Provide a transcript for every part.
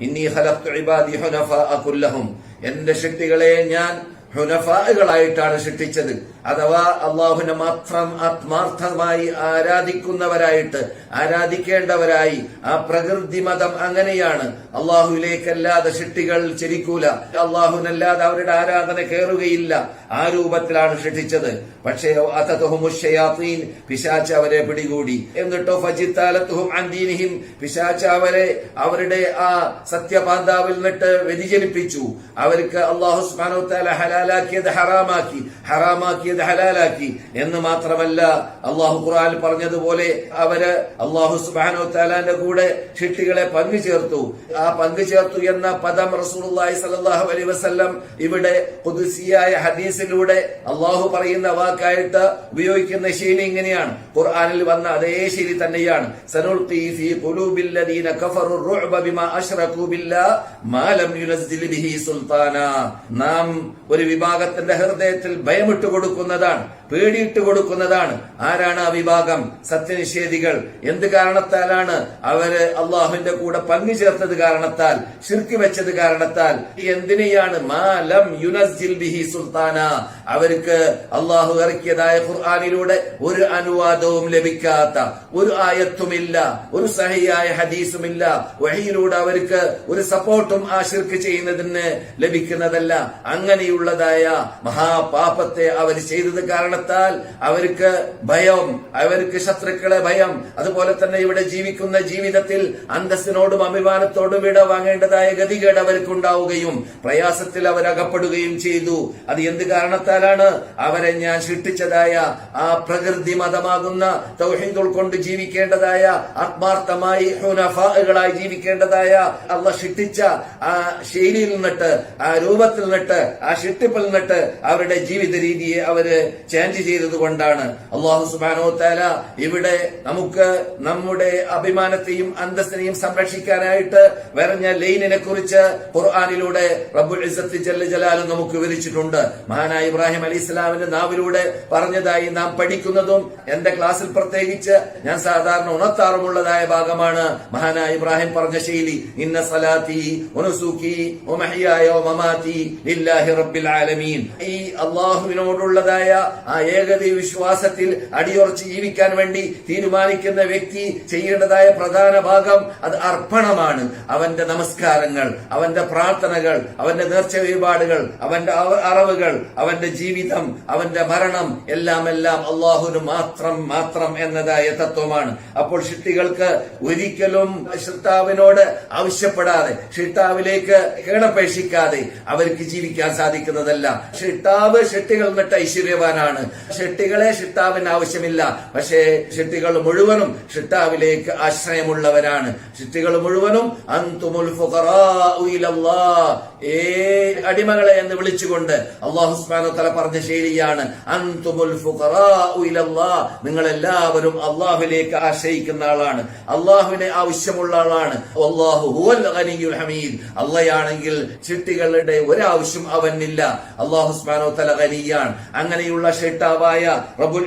ഇന്നി ഖലഖ്തു ഇബാദി ഹുനഫ അകുല്ലഹും എന്റെ ശക്തികളെ ഞാൻ ഹുനഫാകളായിട്ടാണ് സൃഷ്ടിച്ചത്. അഥവാ അള്ളാഹുനെ മാത്രം ആത്മാർത്ഥമായി ആരാധിക്കുന്നവരായിട്ട് ആരാധിക്കേണ്ടവരായി. ആ പ്രകൃതി മതം അങ്ങനെയാണ്. അള്ളാഹുവിലേക്കല്ലാതെ സൃഷ്ടികൾ ചരിക്കൂല. അള്ളാഹുനല്ലാതെ അവരുടെ ആരാധന കയറുകയില്ല ആ രൂപത്തിലാണ് സൃഷ്ടിച്ചത്. പക്ഷേ അതതുഹുമുഷയാത്തീൻ പിശാച്ച അവരെ പിടികൂടി. എന്നിട്ടോ ഫജിത്താലത്തുഹും അന്തീനിഹിം പിശാച്ച അവരെ അവരുടെ ആ സത്യപാന്താവിൽ നിന്നിട്ട് വ്യതിചലിപ്പിച്ചു. അവർക്ക് അള്ളാഹുസ്മാനോ വതആല ഹലാലാക്കിയത് ഹറാമാക്കി ഹറാമാക്കിയത് ഹലാലാക്കി എന്ന് മാത്രമല്ല അള്ളാഹു ഖുർആൻ പറഞ്ഞതുപോലെ അവർ അള്ളാഹു സുബ്ഹാനഹു വതആലാന്റെ കൂടെ ഷിട്ടികളെ പങ്കു ചേർത്തു. ആ പങ്കു ചേർത്തു എന്ന പദം റസൂലുള്ളാഹി സലാഹു അലൈ വസല്ലം ഇവിടെ പുതുസിയായ ഹദീസിലൂടെ അള്ളാഹു പറയുന്ന വാക്കായിട്ട് ഉപയോഗിക്കുന്ന ശൈലി ഇങ്ങനെയാണ്. ഖുർആാനിൽ വന്ന അതേ ശൈലി തന്നെയാണ്. നാം ഒരു വിഭാഗത്തിന്റെ ഹൃദയത്തിൽ ഭയമിട്ട് കൊടുക്കുന്നതാണ് പേടിയിട്ട് കൊടുക്കുന്നതാണ്. ആരാണ് ആ വിഭാഗം? സത്യനിഷേധികൾ. എന്ത് കാരണത്താലാണ് അവർ അള്ളാഹുവിന്റെ കൂടെ പങ്കു ചേർത്തത് കാരണത്താൽ ശിർക്ക് വെച്ചത് കാരണത്താൽ? എന്തിനെയാണ്? മാലം യുനസ്ജിൽ ബിഹി സുൽത്താന. അവർക്ക് അള്ളാഹു ഇറക്കിയതായ ഖുർആാനിലൂടെ ഒരു അനുവാദവും ലഭിക്കാത്ത ഒരു ആയത്തുമില്ല ഒരു സഹിയായ ഹദീസുമില്ല. വഹിയിലൂടെ അവർക്ക് ഒരു സപ്പോർട്ടും ആ ശിർക്ക് ചെയ്യുന്നതിന് ലഭിക്കുന്നതല്ല. അങ്ങനെയുള്ളതായ മഹാപാപത്തെ അവർ ചെയ്തത് കാരണത്താൽ അവർക്ക് ഭയം അവർക്ക് ശത്രുക്കളെ ഭയം. അതുപോലെ തന്നെ ഇവിടെ ജീവിക്കുന്ന ജീവിതത്തിൽ അന്തസ്സിനോടും അഭിമാനത്തോടും വിട വാങ്ങേണ്ടതായ ഗതികേട് അവർക്കുണ്ടാവുകയും പ്രയാസത്തിൽ അവർ അകപ്പെടുകയും ചെയ്തു. അത് എന്ത് കാരണത്താലാണ്? അവരെ ഞാൻ സൃഷ്ടിച്ചതായ ആ പ്രകൃതി മതമാകുന്ന തൗഹീദ് കൊണ്ട് ജീവിക്കേണ്ടതായ ആത്മാർത്ഥമായി ഹുനഫാകളായി ജീവിക്കേണ്ടതായ അള്ള സൃഷ്ടിച്ച ആ ശൈലിയിൽ നിന്നിട്ട് ആ രൂപത്തിൽ നിന്നിട്ട് ആ ഷിട്ടിപ്പിൽ നട്ട് അവരുടെ ജീവിത രീതിയെ അവർ ചേഞ്ച് ചെയ്തത് കൊണ്ടാണ്. അള്ളാഹു സുബാനോ താല ഇവിടെ നമുക്ക് നമ്മുടെ അഭിമാനത്തെയും അന്തസ്സിനെയും സംരക്ഷിക്കാനായിട്ട് വരഞ്ഞ ലൈനിനെ കുറിച്ച് ഖുർആാനിലൂടെ റബ്ബുൽ ജല്ല ജലാലും നമുക്ക് വിവരിച്ചിട്ടുണ്ട്. മഹാനായ ഇബ്രാഹിം അലി ഇസ്ലാമിന്റെ നാവിലൂടെ പറഞ്ഞതായി നാം പഠിക്കുന്നതും എന്റെ ക്ലാസ്സിൽ പ്രത്യേകിച്ച് ഞാൻ സാധാരണ ഉണർത്താറുമുള്ളതായ ഭാഗമാണ്. മഹാനായ ഇബ്രാഹിം പറഞ്ഞ ശൈലി ഇന്ന സലാത്തി ഒനുസൂക്കി ഒമഹിയായ മമാതി ലില്ലാഹി റബ്ബിൽ ആലമീൻ ഈ അള്ളാഹുവിനോടുള്ളതായ ആ ഏകത വിശ്വാസത്തിൽ അടിയുറച്ച് ജീവിക്കാൻ വേണ്ടി തീരുമാനിക്കുന്ന വ്യക്തി ചെയ്യേണ്ടതായ പ്രധാന ഭാഗം അത് അർപ്പണമാണ്. അവന്റെ നമസ്കാരങ്ങൾ അവന്റെ പ്രാർത്ഥനകൾ അവന്റെ നേർച്ച വഴിപാടുകൾ അവന്റെ അറവുകൾ അവന്റെ ജീവിതം അവന്റെ മരണം എല്ലാം എല്ലാം അള്ളാഹുന് മാത്രം മാത്രം എന്നതായ തത്വമാണ്. അപ്പോൾ ഷിട്ടികൾക്ക് ഒരിക്കലും ഷിർത്താവിനോട് ആവശ്യപ്പെടാതെ ഷിട്ടാവിലേക്ക് കേണപേക്ഷിക്കാതെ അവർക്ക് ജീവിക്കാൻ സാധിക്കുന്നതല്ല ഷിട്ടാവ് ഷെട്ടികൾ നിട്ട് ഐശ്വര്യവാനാണ്. ഷെട്ടികളെ ഷിട്ടാവിന് ആവശ്യമില്ല. പക്ഷേ ഷെട്ടികൾ മുഴുവനും ഷിട്ടാവിലേക്ക് ആശ്രയമുള്ളവരാണ്. ഷിട്ടികൾ മുഴുവനും അന്തുമുൽ. ഏ അടിമകളെ എന്ന് വിളിച്ചുകൊണ്ട് അള്ളാഹുസ്മാനോ തല പറഞ്ഞ ശൈലിയാണ്. അന്തുമുൽ. നിങ്ങൾ എല്ലാവരും അള്ളാഹുലേക്ക് ആശ്രയിക്കുന്ന ആളാണ്. അള്ളാഹുവിനെ ആവശ്യമുള്ള ആളാണ്. അള്ളാഹു ഹമീദ്. അള്ളയാണെങ്കിൽ ചിട്ടികളുടെ ഒരാവശ്യം അവനില്ല. അള്ളാഹു സുബ്ഹാനഹു വ തആല ഗനിയാണ് അങ്ങനെയുള്ള ഷെട്ടാവായ റബുൽ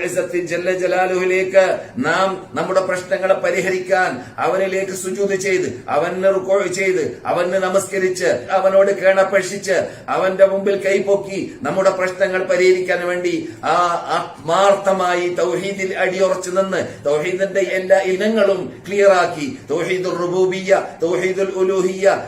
ജല്ല ജലാലുഹിലേക്ക് നാം നമ്മുടെ പ്രശ്നങ്ങളെ പരിഹരിക്കാൻ അവനിലേക്ക് സുജൂദ് ചെയ്ത് അവന് റുക്കോഴ് ചെയ്ത് അവന് നമസ്കരിച്ച് അവനോട് കേണപേക്ഷിച്ച് അവന്റെ മുമ്പിൽ കൈപൊക്കി നമ്മുടെ പ്രശ്നങ്ങൾ പരിഹരിക്കാൻ വേണ്ടി ആ ആത്മാർത്ഥമായി തൗഹീദിൽ അടിയുറച്ചു നിന്ന് തൗഹീദിന്റെ എല്ലാ ഇനങ്ങളും ക്ലിയർ ആക്കി. തൗഹീദുൽ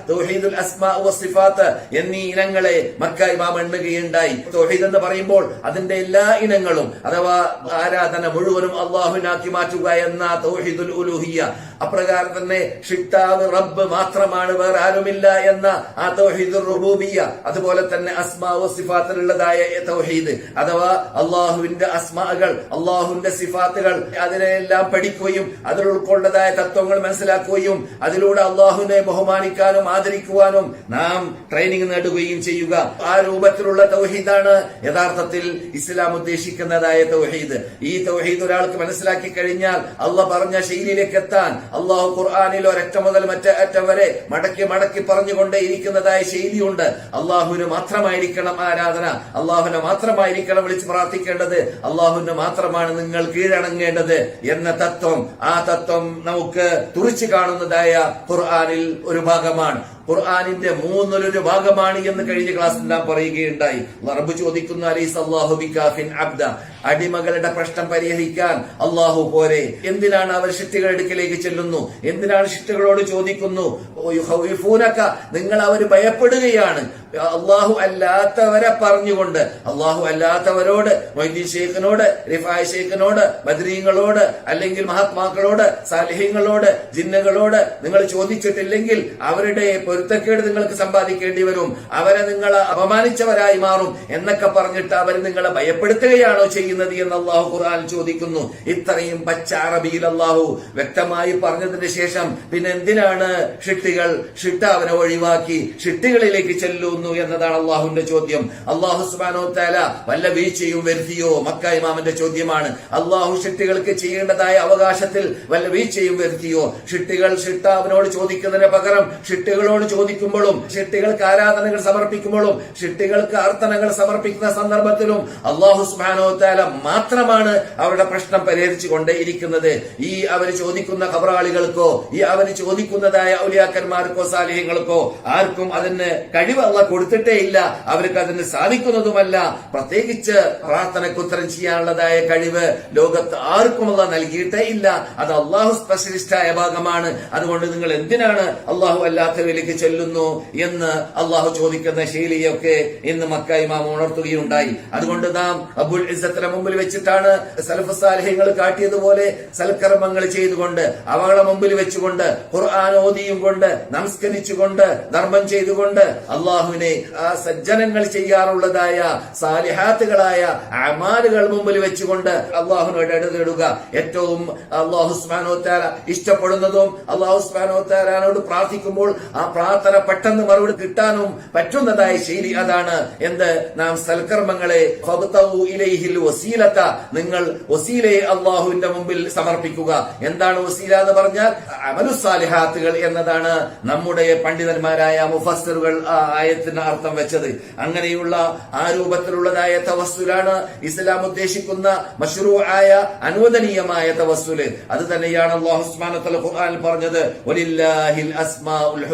തൗഹീദുൽ അസ്മാ വസിഫാത്ത് എന്നീ ഇനങ്ങളെ മക്ക ഇമാം എണ്ണുകയുണ്ടായി തൗഹീദ് എന്ന് പറയുമ്പോൾ അതിന്റെ എല്ലാ ഇനങ്ങളും അഥവാ ആരാധന മുഴുവനും അള്ളാഹുനാക്കി മാറ്റുക എന്ന തൗഹീദുൽ ഉലൂഹിയ്യ. അപ്രകാരം തന്നെ ഷിക്താവ് റബ്ബ് മാത്രമാണ് വേറെ ആരുമില്ല എന്ന ആ തൗഹീദ് റുബൂബിയ അതുപോലെ തന്നെ അസ്മാവ് സിഫാത്തിലുള്ളതായ തൗഹീദ് അഥവാ അള്ളാഹുവിന്റെ അസ്മാകൾ അള്ളാഹുവിന്റെ സിഫാത്തുകൾ അതിനെല്ലാം പഠിക്കുകയും അതിൽ ഉൾക്കൊണ്ടതായ തത്വങ്ങൾ മനസ്സിലാക്കുകയും അതിലൂടെ അള്ളാഹുവിനെ ബഹുമാനിക്കാനും ആദരിക്കുവാനും നാം ട്രെയിനിങ് നേടുകയും ചെയ്യുക. ആ രൂപത്തിലുള്ള തൗഹീദാണ് യഥാർത്ഥത്തിൽ ഇസ്ലാം ഉദ്ദേശിക്കുന്നതായ തൗഹീദ്. ഈ തൗഹീദ് ഒരാൾക്ക് മനസ്സിലാക്കി കഴിഞ്ഞാൽ അള്ള പറഞ്ഞ ശൈലിയിലേക്ക് എത്താൻ അള്ളാഹു ഖുർആാനിൽ ഒരറ്റം മുതൽ മറ്റേ അറ്റം വരെ മടക്കി മടക്കി പറഞ്ഞുകൊണ്ടേ ഇരിക്കുന്നതായ ശൈലിയുണ്ട്. അള്ളാഹുവിന് മാത്രമായിരിക്കണം ആരാധന. അള്ളാഹുവിനെ മാത്രമായിരിക്കണം വിളിച്ച് പ്രാർത്ഥിക്കേണ്ടത്. അള്ളാഹുവിന് മാത്രമാണ് നിങ്ങൾ കീഴടങ്ങേണ്ടത് എന്ന തത്വം. ആ തത്വം നമുക്ക് തുറിച്ചു കാണുന്നതായ ഖുർആാനിൽ ഒരു ഭാഗമാണ്. ഖുർആാനിന്റെ മൂന്നിലൊരു ഭാഗമാണ് എന്ന് കഴിഞ്ഞ ക്ലാസ്സിൽ നാം പറയുകയുണ്ടായി. റബ്ബ് ചോദിക്കുന്നു അലൈസ് അള്ളാഹു അബ്ദ? അടിമകളുടെ പ്രശ്നം പരിഹരിക്കാൻ അള്ളാഹു പോരെ. എന്തിനാണ് അവർ ഷിറ്റുകളുടെ അടുക്കിലേക്ക് ചെല്ലുന്നു? എന്തിനാണ് ഷിറ്റുകളോട് ചോദിക്കുന്നു? നിങ്ങൾ അവർ ഭയപ്പെടുകയാണ്. അള്ളാഹു അല്ലാത്തവരെ പറഞ്ഞുകൊണ്ട് അള്ളാഹു അല്ലാത്തവരോട് മൊയ്തീൻ ഷെയ്ഖിനോട് റിഫായ് ഷെയ്ഖിനോട് ബദ്രീങ്ങളോട് അല്ലെങ്കിൽ മഹാത്മാക്കളോട് സാലിഹ്യങ്ങളോട് ജിന്നുകളോട് നിങ്ങൾ ചോദിച്ചിട്ടില്ലെങ്കിൽ അവരുടെ പൊരുത്തക്കേട് നിങ്ങൾക്ക് സമ്പാദിക്കേണ്ടി വരും. അവരെ നിങ്ങൾ അപമാനിച്ചവരായി മാറും എന്നൊക്കെ പറഞ്ഞിട്ട് അവർ നിങ്ങളെ ഭയപ്പെടുത്തുകയാണോ ചെയ്യുന്നത് എന്ന് അള്ളാഹു ഖുർആൻ ചോദിക്കുന്നു. ഇത്രയും പച്ച അറബിയിൽ അള്ളാഹു വ്യക്തമായി പറഞ്ഞതിന് ശേഷം പിന്നെ എന്തിനാണ് ഷിട്ടികൾ ഷിട്ട അവനെ ഒഴിവാക്കി ഷിട്ടികളിലേക്ക് ചെല്ലുന്നു എന്നതാണ് അള്ളാഹുവിന്റെ ചോദ്യം. അള്ളാഹു സുബാനോ താല വല്ല വീഴ്ചയും വരുത്തിയോ? മക്ക ഇമാമന്റെ ചോദ്യമാണ്. അള്ളാഹു ഷിട്ടികൾക്ക് ചെയ്യേണ്ടതായ അവകാശത്തിൽ വല്ല വീഴ്ചയും വരുത്തിയോ? ഷിട്ടികൾ ഷിട്ട അവനോട് ചോദിക്കുന്നതിന് പകരം ഷിട്ടികളോട് ചോദിക്കുമ്പോഴും ഷിട്ടികൾക്ക് ആരാധനകൾ സമർപ്പിക്കുമ്പോഴും ഷിട്ടികൾക്ക് അർത്ഥനകൾ സമർപ്പിക്കുന്ന സന്ദർഭത്തിലും അള്ളാഹു സുബാനോ താല മാത്രമാണ് അവരുടെ പ്രശ്നം പരിഹരിച്ചു കൊണ്ടേയിരിക്കുന്നത് ഈ അവർ ചോദിക്കുന്ന ഖബറാളികൾക്കോ ഈ അവർ ചോദിക്കുന്നതായ ഔലിയാക്കന്മാർക്കോ സാലിഹ്യങ്ങൾക്കോ ആർക്കും അതിന് കഴിവ് അല്ല കൊടുത്തിട്ടേ ഇല്ല. അവർക്ക് അതിന് സാധിക്കുന്നതുമല്ല. പ്രത്യേകിച്ച് പ്രാർത്ഥനയ്ക്ക് ഉത്തരം ചെയ്യാനുള്ളതായ കഴിവ് ലോകത്ത് ആർക്കും അല്ല നൽകിയിട്ടേ ഇല്ല. അത് അള്ളാഹു സ്പെഷ്യലിസ്റ്റായ ഭാഗമാണ്. അതുകൊണ്ട് നിങ്ങൾ എന്തിനാണ് അള്ളാഹു അല്ലാത്തവയിലേക്ക് ചെല്ലുന്നു എന്ന് അള്ളാഹു ചോദിക്കുന്ന ശൈലിയൊക്കെ ഇന്ന് മക്ക ഇമാം ഉണർത്തുകയുണ്ടായി. അതുകൊണ്ട് നാം അബുൽ ഇസത്തിന് മുമ്പിൽ വെച്ചിട്ടാണ് സലഫ് സാലിഹ്യങ്ങൾ കാട്ടിയതുപോലെ സൽക്കർമ്മങ്ങൾ ചെയ്തുകൊണ്ട് അവകളെ മുമ്പിൽ വെച്ചുകൊണ്ട് ഖുർആൻ ഓതിയും കൊണ്ട് നമസ്കരിച്ചുകൊണ്ട് ധർമ്മം ചെയ്തുകൊണ്ട് അള്ളാഹുവിനെ ആ സജ്ജനങ്ങൾ ചെയ്യാറുള്ളതായ സാലിഹാത്തുകളായ അമാലുകൾ മുമ്പിൽ വെച്ചുകൊണ്ട് അള്ളാഹുനോട് ഇടതേടുക ഏറ്റവും അള്ളാഹുസ്മാനോ താര ഇഷ്ടപ്പെടുന്നതും അള്ളാഹുസ്മാനോ താരാനോട് പ്രാർത്ഥിക്കുമ്പോൾ ആ പ്രാർത്ഥന പെട്ടെന്ന് മറുപടി കിട്ടാനും പറ്റുന്നതായ ശൈലി അതാണ്. എന്ത്? നാം സൽക്കർമ്മങ്ങളെ ഇലൈഹിൽ നിങ്ങൾ വസീലയെ അള്ളാഹുവിന്റെ മുമ്പിൽ സമർപ്പിക്കുക. എന്താണ് വസീല എന്ന് പറഞ്ഞാൽ അമലു സാലിഹാത്തുകൾ എന്നതാണ്. നമ്മുടെ പണ്ഡിതന്മാരായ മുഫസ്സിറുകൾ ആ ആയത്തിന് അർത്ഥം വെച്ചത്. അങ്ങനെയുള്ള ആ രൂപത്തിലുള്ളതായ തവസ്സുലാണ് ഇസ്ലാം ഉദ്ദേശിക്കുന്ന മഷ്റൂ ആയ അനുവദനീയമായ തവസ്സുൽ. അത് തന്നെയാണ് ഖുർആനിൽ പറഞ്ഞത് അസ്മാഉൽ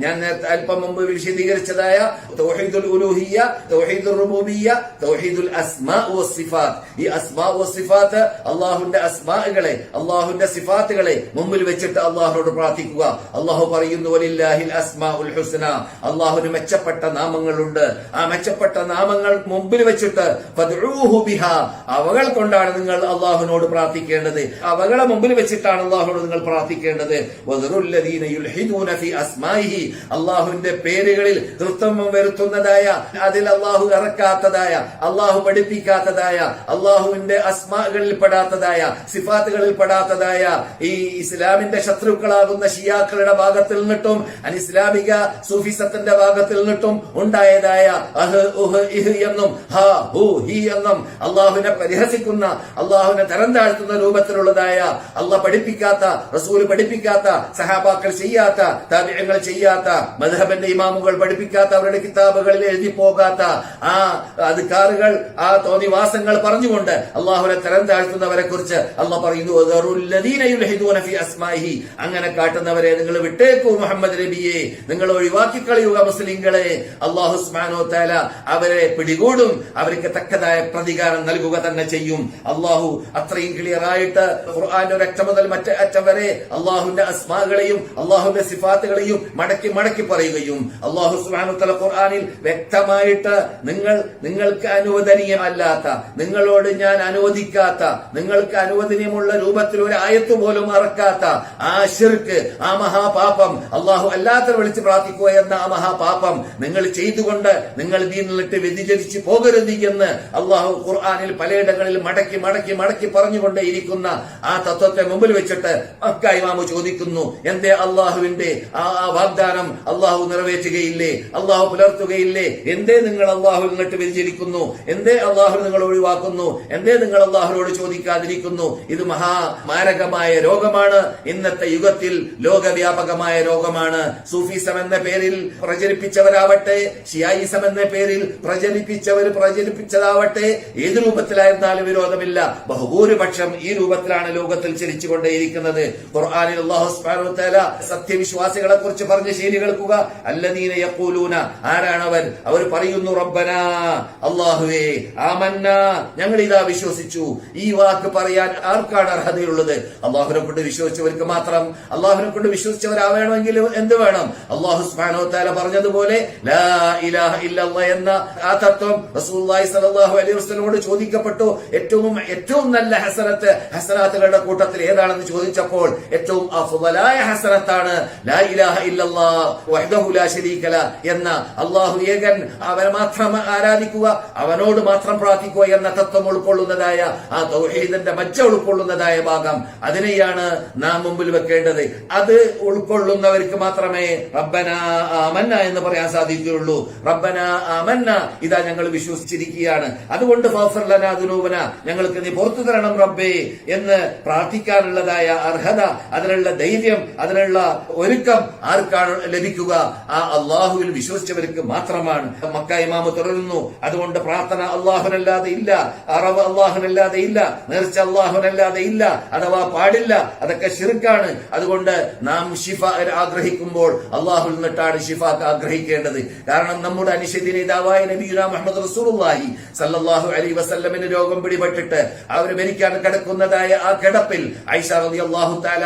ഞാൻ നേരത്തെ അല്പം മുമ്പ് വിശദീകരിച്ചതായ തൗഹീദുൽ തൗഹീദുൽ ഈ അള്ളാഹുവിന്റെ അസ്മാകളെ അള്ളാഹുന്റെ സിഫാത്തുകളെ മുമ്പിൽ വെച്ചിട്ട് അള്ളാഹുനോട് പ്രാർത്ഥിക്കുക. അള്ളാഹു പറയുന്നു അള്ളാഹുന് അസ്മാഉൽ ഹുസ്ന. അള്ളാഹുവിന് മെച്ചപ്പെട്ട നാമങ്ങളുണ്ട്. ആ മെച്ചപ്പെട്ട നാമങ്ങൾ മുമ്പിൽ വെച്ചിട്ട് അവകൾ കൊണ്ടാണ് നിങ്ങൾ അള്ളാഹുനോട് പ്രാർത്ഥിക്കേണ്ടത്. അവകളെ മുമ്പിൽ വെച്ചിട്ടാണ് അള്ളാഹുനോട് നിങ്ങൾ പ്രാർത്ഥിക്കേണ്ടത്. അള്ളാഹുവിന്റെ പേരുകളിൽ കൃത്രിമം വരുത്തുന്നതായ അതിൽ അള്ളാഹു ഇറക്കാത്തതായ അള്ളാഹു പഠിപ്പിക്കാത്തതായ അള്ളാഹുവിന്റെ അസ്മാകളിൽ പെടാത്തതായ സിഫാത്തുകളിൽ പെടാത്തതായ ഈ ഇസ്ലാമിന്റെ ശത്രുക്കളാകുന്ന ഷിയാക്കളുടെ ഭാഗത്തിൽ നിന്നിട്ടും അനിസ്ലാമിക സൂഫിസത്തിന്റെ ഭാഗത്തിൽ നിന്നിട്ടും ഉണ്ടായതായ അഹ് ഉഹ് ഇഹ് എന്നും ഹ ഹു ഹി എന്നും അള്ളാഹുവിനെ പരിഹസിക്കുന്ന അള്ളാഹുവിനെ തരം താഴ്ത്തുന്ന രൂപത്തിലുള്ളതായ അള്ളാഹ് പഠിപ്പിക്കാത്ത റസൂൽ പഠിപ്പിക്കാത്ത സഹാബാക്കൾ ചെയ്യാത്ത താബിയങ്ങൾ ചെയ്യാത്ത മധബന്റെ ഇമാമുകൾ പഠിപ്പിക്കാത്ത അവരുടെ കിതാബുകളിൽ എഴുതി പോകാത്ത ആ അധികാറുകൾ ആ തോന്നിവാസങ്ങൾ പറഞ്ഞുകൊണ്ട് അള്ളാഹുനെ തരം താഴ്ത്തുന്നവരെ കുറിച്ച് അള്ളാഹ് പറയുന്നു. അങ്ങനെ കാട്ടുന്നവരെ നിങ്ങൾ വിട്ടേക്കൂ മുഹമ്മദ് നബിയെ. നിങ്ങൾ ഒഴിവാക്കി കളയുക മുസ്ലിങ്ങളെ. അള്ളാഹു സുബ്ഹാനഹു താല അവരെ പിടികൂടും. അവർക്ക് തക്കതായ പ്രതികാരം നൽകുക തന്നെ ചെയ്യും. അള്ളാഹു അത്രയും ക്ലിയർ ആയിട്ട് ഖുർആന്റെ ഒരറ്റം മുതൽ മറ്റേ അറ്റം വരെ അള്ളാഹുവിന്റെ അസ്മാകളെയും അള്ളാഹുവിന്റെ സിഫാത്തുകളെയും മടക്കി മടക്കി പറയുകയും അള്ളാഹു സുബ്ഹാനഹു ഖുർആാനിൽ ഖുർആനിൽ വ്യക്തമായിട്ട് നിങ്ങൾ നിങ്ങൾക്ക് അനുവദനീയമല്ലാത്ത നിങ്ങളോട് ഞാൻ അനുവദിക്കാത്ത നിങ്ങൾക്ക് അനുവദനീയമുള്ള രൂപത്തിൽ ഒരു ആയത്ത് പോലും മറക്കാത്ത ആ ഷിർക്ക് ആ മഹാപാപം അള്ളാഹു അല്ലാത്ത വിളിച്ച് പ്രാർത്ഥിക്കുക എന്ന ആ മഹാപാപം നിങ്ങൾ ചെയ്തുകൊണ്ട് നിങ്ങൾ ദീനിലിട്ട് വ്യതിചരിച്ച് പോകരുത് എന്ന് അള്ളാഹു ഖുർആാനിൽ പലയിടങ്ങളിൽ മടക്കി മടക്കി മടക്കി പറഞ്ഞുകൊണ്ടേയിരിക്കുന്ന ആ തത്വത്തെ മുമ്പിൽ വെച്ചിട്ട് മക്കായിമാമു ചോദിക്കുന്നു എന്തേ അള്ളാഹുവിന്റെ ആ വാഗ്ദാനം അള്ളാഹു നിറവേറ്റുകയില്ലേ? അള്ളാഹു പുലർത്തുകയില്ലേ? എന്തേ നിങ്ങൾ അള്ളാഹു നിന്നിട്ട് വ്യതിചരിക്കുന്നു എന്തേ അള്ളാഹു നിങ്ങൾ ഒഴിവാക്കുന്നു? എന്തേ നിങ്ങൾ അള്ളാഹുനോട് ചോദിക്കാതിരിക്കുന്നു? ഇത് മഹാ മാരകമായ രോഗമാണ്. ഇന്നത്തെ യുഗത്തിൽ ലോകവ്യാപകമായി വിരോധമായ രോഗമാണ് സൂഫിസം എന്ന പേരിൽ പ്രചരിപ്പിച്ചവരാവട്ടെ ഷിയായിസം എന്ന പേരിൽ പ്രചരിപ്പിച്ചവർ പ്രചരിപ്പിച്ചതാവട്ടെ ഏത് രൂപത്തിലായിരുന്നാലും വിരോധമില്ല. ബഹുഭൂരിപക്ഷം ഈ രൂപത്തിലാണ് ലോകത്തിൽ ചലിച്ചുകൊണ്ടേയിരിക്കുന്നത് ഖുർആനിൽ തആല സത്യവിശ്വാസികളെ കുറിച്ച് പറഞ്ഞ ശൈലി കേൾക്കുക. അല്ലദീന യഖൂലൂന ആരാണ് അവർ പറയുന്നു റബ്ബന അള്ളാഹുവേ ആമന്ന ഞങ്ങൾ ഇതാ വിശ്വസിച്ചു. ഈ വാക്ക് പറയാൻ ആർക്കാണ് അർഹതയുള്ളത്? അള്ളാഹുനെ കൊണ്ട് വിശ്വസിച്ചവർക്ക് മാത്രം അള്ളാഹുനെ കൊണ്ട് വിശ്വസിച്ചവരാവേണമെങ്കിൽ എന്ത് വേണം? അള്ളാഹു സുബ്ഹാനഹു വ തആല പറഞ്ഞതുപോലെ ലാ ഇലാഹ എന്ന ആ തത്വം റസൂലുള്ളാഹി സ്വല്ലല്ലാഹു അലൈഹി വസല്ലമയോട് ചോദിക്കപ്പെട്ടു. ഏറ്റവും ഏറ്റവും നല്ല ഹസനത്ത് ഹസനാത്തുകളുടെ കൂട്ടത്തിൽ ഏതാണെന്ന് ചോദിച്ചപ്പോൾ ഏറ്റവും അഫ്ളലായ ഹസനത്താണ് ലാ ഇലാഹ വഹ്ദഹു ലാ ല എന്ന അള്ളാഹു ഏകൻ അവനെ മാത്രം ആരാധിക്കുക അവനോട് മാത്രം പ്രാർത്ഥിക്കുക എന്ന തത്വം ഉൾക്കൊള്ളുന്നതായ ആ തൗഹീദിന്റെ മജ്ജ ഉൾക്കൊള്ളുന്നതായ ഭാഗം അതിനെയാണ് നാം മുമ്പിൽ വെക്കേണ്ടത്. അത് ഉൾക്കൊള്ളുന്നവർക്ക് മാത്രമേ റബ്ബന ആമന്ന എന്ന് പറയാൻ സാധിക്കുകയുള്ളൂ. റബ്ബന ആമന്ന ഇതാ ഞങ്ങൾ വിശ്വസിച്ചിരിക്കുകയാണ്. അതുകൊണ്ട് ഫഗ്ഫിർ ലനാ ദുനൂബന ഞങ്ങൾക്ക് നീ പുറത്തു തരണം റബ്ബേ എന്ന് പ്രാർത്ഥിക്കാനുള്ളതായ അർഹത അതിനുള്ള ധൈര്യം അതിനുള്ള ഒരുക്കം ആർക്കാണ് ലഭിക്കുക? ആ അള്ളാഹുവിൽ വിശ്വസിച്ചവർക്ക് മാത്രമാണ്. മക്ക ഇമാമ് തുടരുന്നു. അതുകൊണ്ട് പ്രാർത്ഥന അള്ളാഹുനല്ലാതെ ഇല്ല. അറവ് അള്ളാഹുനല്ലാതെ ഇല്ല. നേർച്ച അള്ളാഹുനല്ലാതെ ഇല്ല. അഥവാ പാടില്ല. അതൊക്കെ ശിർക്കാണ്. അതുകൊണ്ട് നാം ഷിഫ ആഗ്രഹിക്കുമ്പോൾ അള്ളാഹുൽ നിന്നിട്ടാണ് ഷിഫാക്ക് ആഗ്രഹിക്കേണ്ടത്. കാരണം നമ്മുടെ അനുശിതി നേതാവായ നബീന മുഹമ്മദ് റസൂലുള്ളാഹി സല്ലല്ലാഹു അലൈഹി വസല്ലമിന് രോഗം പിടിപെട്ടിട്ട് അവർ മരിക്കാൻ കിടക്കുന്നതായ ആ കിടപ്പിൽ റളിയല്ലാഹു തആല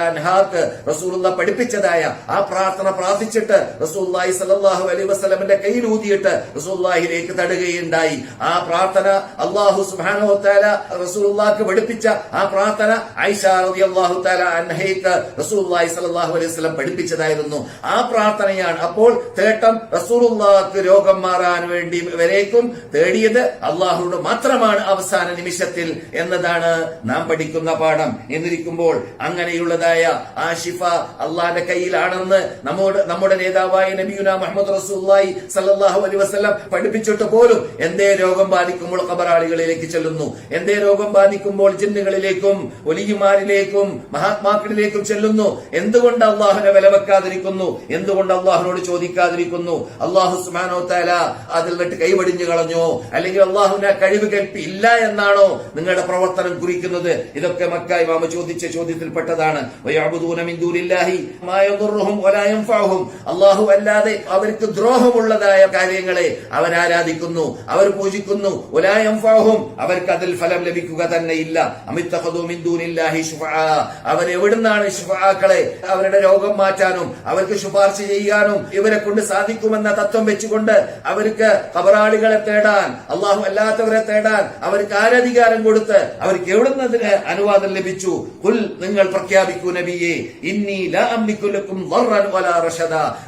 പഠിപ്പിച്ചതായ ആ പ്രാർത്ഥന പ്രാർത്ഥിച്ചിട്ട് റസൂലുള്ളാഹി സല്ലല്ലാഹു അലൈഹി വസല്ലമിന്റെ കയ്യിൽ ഊതിയിട്ട് റസൂലുള്ളാഹിലേക്ക് തടുകയുണ്ടായി. ആ പ്രാർത്ഥന അള്ളാഹു സുബ്ഹാനഹു തആല റസൂലുള്ളാഹിക്ക് പഠിപ്പിച്ച ആ പ്രാർത്ഥന ഐഷ റളിയല്ലാഹു തആല അൻഹയ്ക്ക് റസൂലുള്ളാഹി സല്ലല്ലാഹു അലൈഹി വസല്ലം പഠിപ്പിച്ചതായിരുന്നു ആ പ്രാർത്ഥനയാണ്. അപ്പോൾ തേട്ടം റസൂലുള്ളാഹിക്ക് രോഗം മാറാൻ വേണ്ടി വരേക്കും തേടിയത് അള്ളാഹുവിനോട് മാത്രമാണ് അവസാന നിമിഷത്തിൽ എന്നതാണ് നാം പഠിക്കുന്ന പാഠം. എന്നിരിക്കുമ്പോൾ അങ്ങനെയുള്ളതായ ആ ഷിഫ അള്ളാന്റെ കയ്യിലാണെന്ന് നമ്മോട് നമ്മുടെ നേതാവായ നബിയുന മുഹമ്മദ് റസൂല്ലായി സല്ലാഹു അലൈഹി വസല്ലം പഠിപ്പിച്ചിട്ട് പോലും എന്തേ രോഗം ബാധിക്കുമ്പോൾ കബറാളികളിലേക്ക് ചെല്ലുന്നു. എന്തേ രോഗം ബാധിക്കുമ്പോൾ ജിന്നുകളിലേക്കും ഒലിയുമാരിലേക്കും മഹാത്മാക്കളിലേക്കും ചെല്ലുന്നു. എന്തുകൊണ്ട് അള്ളാഹുനെ വില വെക്കാതിരിക്കുന്നു എന്തുകൊണ്ട് അള്ളാഹുനോട് ചോദിക്കാതിരിക്കുന്നു? അള്ളാഹു സുമാനോ താല അതിൽ നിട്ട് കൈവടിഞ്ഞു കളഞ്ഞോ. അല്ലെങ്കിൽ അള്ളാഹുവിനെ കഴിവ് കേൾപ്പി ഇല്ല എന്നാണോ നിങ്ങളുടെ പ്രവർത്തനം കുറിക്കുന്നത്? ഇതൊക്കെ മക്കായി മാമ ചോദിച്ച ചോദ്യത്തിൽപ്പെട്ടതാണ്. അള്ളാഹു അല്ലാതെ അവർക്ക് ദ്രോഹമുള്ളതായ കാര്യങ്ങളെ അവർ ആരാധിക്കുന്നു. അവർ പൂജിക്കുന്നു. വലാ യൻഫഉഹും. അവർക്ക് അതിൽ ഫലം ലഭിക്കുക തന്നെ ഇല്ല. അമിത്തഹദു മിന്ദൂനില്ലാഹി അവരെവിടുന്നാണ് ശുഫആക്കളെ? അവരുടെ രോഗം മാറ്റാനും അവർക്ക് ശുപാർശ ചെയ്യാനും ഇവരെ കൊണ്ട് സാധിക്കുമെന്ന തത്വം വെച്ചുകൊണ്ട് അവർക്ക് കബറാളികളെ തേടാൻ അള്ളാഹു അല്ലാത്തവരെ തേടാൻ അവർക്ക് ആരധികാരം കൊടുത്ത് അവർക്ക് എവിടുന്നതിന് അനുവാദം ലഭിച്ചു? കുൽ നിങ്ങൾ പ്രഖ്യാപിക്കൂ നബിയെ ഇന്നി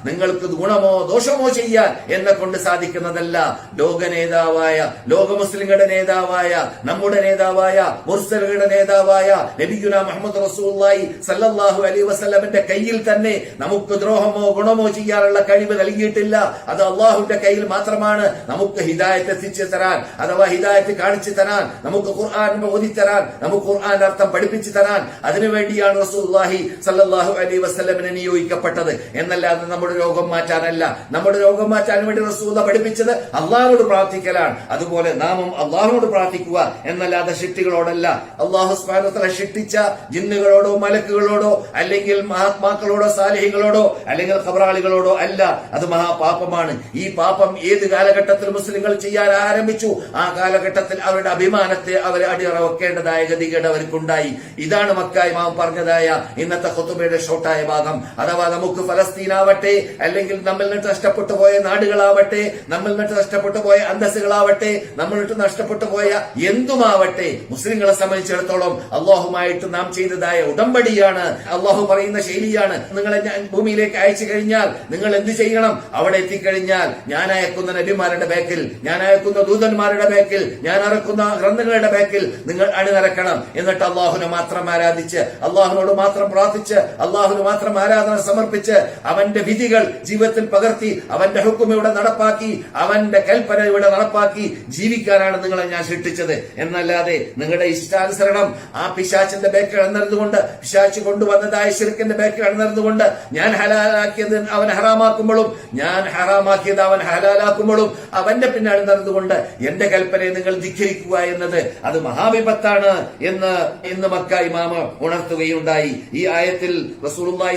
നിങ്ങൾക്ക് ഗുണമോ ദോഷമോ ചെയ്യാൻ എന്നെ കൊണ്ട് സാധിക്കുന്നതല്ല. ലോക നേതാവായ ലോക മുസ്ലിങ്ങളുടെ നേതാവായ നമ്മുടെ നേതാവായ മുർസലുകളുടെ നേതാവായ നബിഗുന മുഹമ്മദ് റസൂല്ലായി സല്ലാഹു അലൈഹി വസ്ലമിന്റെ കയ്യിൽ തന്നെ നമുക്ക് ദ്രോഹമോ ഗുണമോ ചെയ്യാനുള്ള കഴിവ് നൽകിയിട്ടില്ല. അത് അള്ളാഹുവിന്റെ കയ്യിൽ മാത്രമാണ്. നമുക്ക് ഹിദായത്ത് എത്തിച്ചു തരാൻ അഥവാ ഹിദായത്ത് കാണിച്ചു തരാൻ നമുക്ക് ഖുർആൻ ഓതിത്തരാൻ തരാൻ നമുക്ക് ഖുർആൻ അർത്ഥം പഠിപ്പിച്ചു തരാൻ അതിനുവേണ്ടിയാണ് റസൂല്ലാഹി സല്ലാഹു അലൈഹി വസ്ലമിനെ നിയോഗിക്കപ്പെട്ടത്. എന്നല്ലാതെ നമ്മുടെ രോഗം മാറ്റാനല്ല. നമ്മുടെ രോഗം മാറ്റാൻ വേണ്ടി റസൂല പഠിപ്പിച്ചത് അള്ളാഹിനോട് പ്രാർത്ഥിക്കലാണ്. അതുപോലെ നാമം അള്ളാഹിനോട് പ്രാർത്ഥിക്കുക എന്നല്ലാതെ ശക്തികളോടല്ല അള്ളാഹു സ്മാനത്തിലെ ശിക്ഷിച്ച ജിന്നുകളോടോ മലക്കുകളോടോ അല്ലെങ്കിൽ മഹാത്മാക്കളോടോ സാലിഹികളോടോ അല്ലെങ്കിൽ ഖബറാളികളോടോ അല്ല. അത് മഹാപാപമാണ്. ഈ പാപം ഏത് കാലഘട്ടത്തിൽ മുസ്ലിങ്ങൾ ചെയ്യാൻ ആരംഭിച്ചു? ആ കാലഘട്ടത്തിൽ അവരുടെ അഭിമാനത്തെ അവർ അടിയറവെക്കേണ്ടതായ ഗതികേട് അവർക്കുണ്ടായി. ഇതാണ് മക്കായി മാം പറഞ്ഞതായ ഇന്നത്തെ കൊത്തുബയുടെ ഷോട്ടായ ഭാഗം. അഥവാ നമുക്ക് ഫലസ്തീനാവട്ടെ അല്ലെങ്കിൽ നമ്മൾ നിട്ട് നഷ്ടപ്പെട്ടു പോയ നാടുകളാവട്ടെ നമ്മൾ നിട്ട് നഷ്ടപ്പെട്ടു പോയ അന്തസ്സുകളാവട്ടെ നമ്മൾ നിട്ട് നഷ്ടപ്പെട്ടു പോയ എന്തുമാവട്ടെ മുസ്ലിങ്ങളെ സംബന്ധിച്ചിടത്തോളം അള്ളാഹുമായിട്ട് നാം ചെയ്തതായ ഉടമ്പടിയാണ്. അള്ളാഹു പറയുന്ന ശൈലിയാണ്. നിങ്ങളെ ഞാൻ ഭൂമിയിലേക്ക് അയച്ചു കഴിഞ്ഞാൽ നിങ്ങൾ എന്ത് ചെയ്യണം? അവിടെ എത്തിക്കഴിഞ്ഞാൽ ഞാൻ അയക്കുന്ന നബിമാരുടെ ബാക്കിൽ ഞാൻ അയക്കുന്ന ദൂതന്മാരുടെ ബാക്കിൽ ഞാൻ ഇറക്കുന്ന ഗ്രന്ഥങ്ങളുടെ ബാക്കിൽ നിങ്ങൾ അണിനിരക്കണം. എന്നിട്ട് അള്ളാഹുനെ മാത്രം ആരാധിച്ച് അള്ളാഹുനോട് മാത്രം പ്രാർത്ഥിച്ച് അള്ളാഹുന് മാത്രം ആരാധന സമർപ്പിച്ച് അവന്റെ വിധികൾ ജീവിതത്തിൽ പകർത്തി അവന്റെ ഹുക്കും ഇവിടെ നടപ്പാക്കി അവന്റെ കൽപ്പന ഇവിടെ നടപ്പാക്കി ജീവിക്കാനാണ് നിങ്ങളെ ഞാൻ സൃഷ്ടിച്ചത്. എന്നല്ലാതെ നിങ്ങളുടെ ഇഷ്ടാനുസരണം ആ പിശാച്ചിന്റെ ബേക്കിൽ അണിനിരുന്നുകൊണ്ട് പിശാച്ച് കൊണ്ടുവന്നതായ ശിർക്കിന്റെ ബേക്കിൽ അണിനിരുന്നുകൊണ്ട് നിന്നുകൊണ്ട് ഞാൻ ഹലാലാക്കിയത് അവൻ ഹറാമാക്കുമ്പോഴും ഞാൻ ഹറാമാക്കിയത് അവൻ ഹലാലാക്കുമ്പോഴും അവന്റെ പിന്നാലെ നടന്നുകൊണ്ട് എന്റെ കൽപ്പനയെ നിങ്ങൾ ധിഖരിക്കുക എന്നത് അത് മഹാവിപത്താണ് എന്ന് ഇന്ന് മക്ക ഇമാമ ഉണർത്തുകയുണ്ടായി. ഈ ആയത്തിൽ റസൂലുള്ളാഹി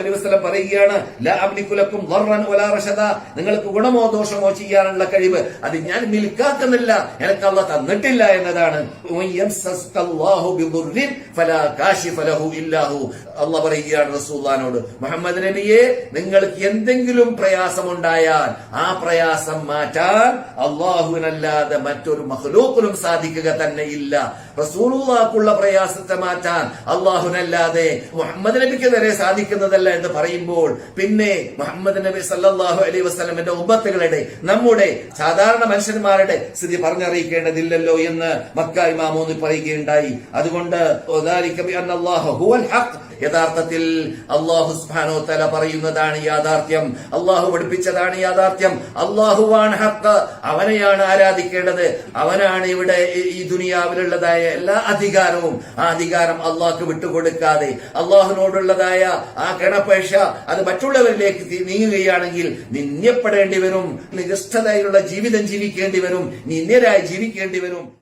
അലൈഹി വസല്ലം പറയുകയാണ് ലാ വലാ നിങ്ങൾക്ക് ഗുണമോ ദോഷമോ ചെയ്യാനുള്ള കഴിവ് അത് ഞാൻ നിൽക്കാക്കുന്നില്ല എനിക്ക് അള്ളാഹ് തന്നിട്ടില്ല എന്നതാണ്. അള്ളാഹ് പറയുകയാണ് പറയുന്നത്. മുഹമ്മദ് നബിയെ നിങ്ങൾക്ക് എന്തെങ്കിലും പ്രയാസമുണ്ടായാൽ ആ പ്രയാസം മാറ്റാൻ അള്ളാഹുവിനല്ലാതെ മറ്റൊരു മഹലൂക്കിനും സാധിക്കുക തന്നെ ഇല്ല റസൂലുള്ളാക്കുള്ള പ്രയാസത്തെ മാറ്റാൻ അള്ളാഹുനല്ലാതെ മുഹമ്മദ് നബിക്ക് വരെ സാധിക്കുന്നതല്ല എന്ന് പറയുമ്പോൾ പിന്നെ മുഹമ്മദ് നബി സല്ലാഹു അലൈഹി വസ്ലമിന്റെ ഉമ്മത്തുകളുടെ നമ്മുടെ സാധാരണ മനുഷ്യന്മാരുടെ സ്ഥിതി പറഞ്ഞറിയിക്കേണ്ടതില്ലല്ലോ എന്ന് മക്കായി മാമോന്ന് പറയുകയുണ്ടായി. അതുകൊണ്ട് യഥാർത്ഥത്തിൽ അള്ളാഹു സുബ്ഹാനഹു തല പറയുന്നതാണ് യാഥാർത്ഥ്യം. അള്ളാഹു പഠിപ്പിച്ചതാണ് യാഥാർത്ഥ്യം. അള്ളാഹുവാണ് ഹക്ക് അവനെയാണ് ആരാധിക്കേണ്ടത്. അവനാണ് ഇവിടെ ഈ- ദുനിയാവിലുള്ളതായ എല്ലാ അധികാരവും. ആ അധികാരം അള്ളാഹ്ക്ക് വിട്ടുകൊടുക്കാതെ അള്ളാഹുനോടുള്ളതായ ആ ഗണപേക്ഷ അത് മറ്റുള്ളവരിലേക്ക് നീങ്ങുകയാണെങ്കിൽ നിന്യപ്പെടേണ്ടി വരും. നികഷ്ടതയിലുള്ള ജീവിതം ജീവിക്കേണ്ടി വരും. നിന്യരായി ജീവിക്കേണ്ടി വരും.